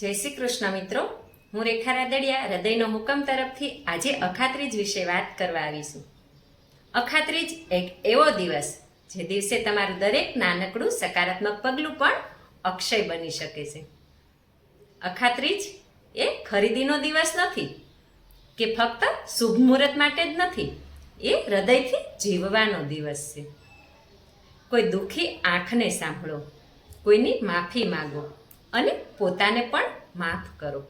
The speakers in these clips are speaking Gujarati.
જય શ્રી કૃષ્ણ મિત્રો. હું રેખા રાદડિયા, હૃદયનો હુકમ તરફથી આજે અખાત્રીજ વિશે વાત કરવા આવીશું. અખાત્રીજ એક એવો દિવસ જે દિવસે તમારું દરેક નાનકડું સકારાત્મક પગલું પણ અક્ષય બની શકે છે. અખાત્રીજ એ ખરીદીનો દિવસ નથી કે ફક્ત શુભ મુહૂર્ત માટે જ નથી, એ હૃદયથી જીવવાનો દિવસ છે. કોઈ દુઃખી આંખને સાંભળો, કોઈની માફી માગો અને પોતાને પણ માફ કરો.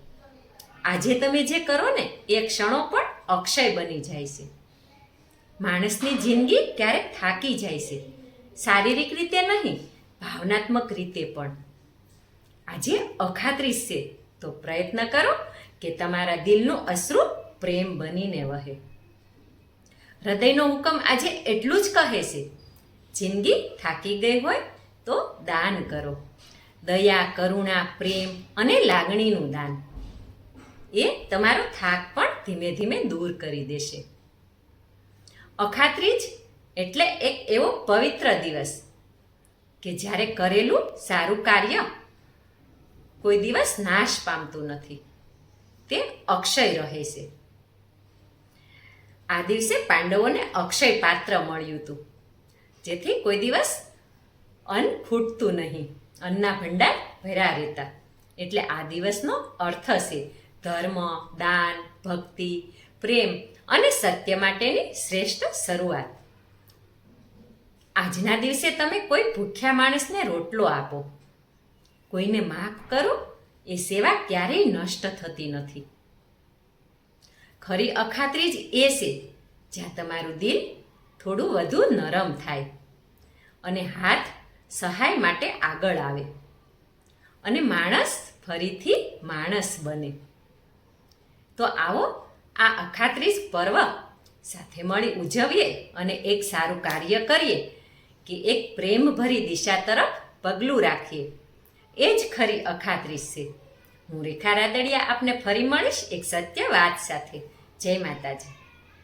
આજે તમે જે કરો ને, એ ક્ષણો પણ અક્ષય બની જાય છે. માણસની જિંદગી ક્યારેક થાકી જાય છે. શારીરિક રીતે નહીં, ભાવનાત્મક રીતે પણ. આજે અખાત્રીસ છે, તો પ્રયત્ન કરો કે તમારા દિલનું અશ્રુ પ્રેમ બનીને વહે. હૃદયનો હુકમ આજે એટલું જ કહે છે, જિંદગી થાકી ગઈ હોય તો દાન કરો. દયા, કરુણા, પ્રેમ અને લાગણીનું દાન. એ તમારો થાક પણ ધીમે ધીમે દૂર કરી દેશે. અખાત્રીજ એટલે એક એવો પવિત્ર દિવસ કે જ્યારે કરેલું સારું કાર્ય કોઈ દિવસ નાશ પામતું નથી. તે અક્ષય રહે છે. આ દિવસે પાંડવોને અક્ષય પાત્ર મળ્યું હતું. જેથી કોઈ દિવસ અન્ન ખૂટતું નહીં. અન્નના ભંડાર ભર્યા રહેતા. એટલે આ દિવસનો અર્થ છે ધર્મ, દાન, ભક્તિ, પ્રેમ અને સત્ય માટેની શ્રેષ્ઠ શરૂઆત. આજના દિવસે તમે કોઈ ભૂખ્યા માણસને રોટલો આપો. કોઈને માફ કરો, એ સેવા ક્યારેય નષ્ટ થતી નથી. ખરી અખાત્રી જ એ છે, જ્યાં તમારું દિલ થોડું વધુ નરમ થાય અને હાથ સહાય માટે આગળ આવે. અને માણસ ફરીથી માણસ બને. તો આવો આ અખાત્રીસ પર્વ સાથે મળી ઉજવીએ અને એક સારું કાર્ય કરીએ કે એક પ્રેમભરી દિશા તરફ પગલું રાખીએ. એ જ ખરી અખાત્રીસ છે. હું રેખા રાદડિયા આપને ફરી મળીશ એક સત્ય વાત સાથે. જય માતાજી.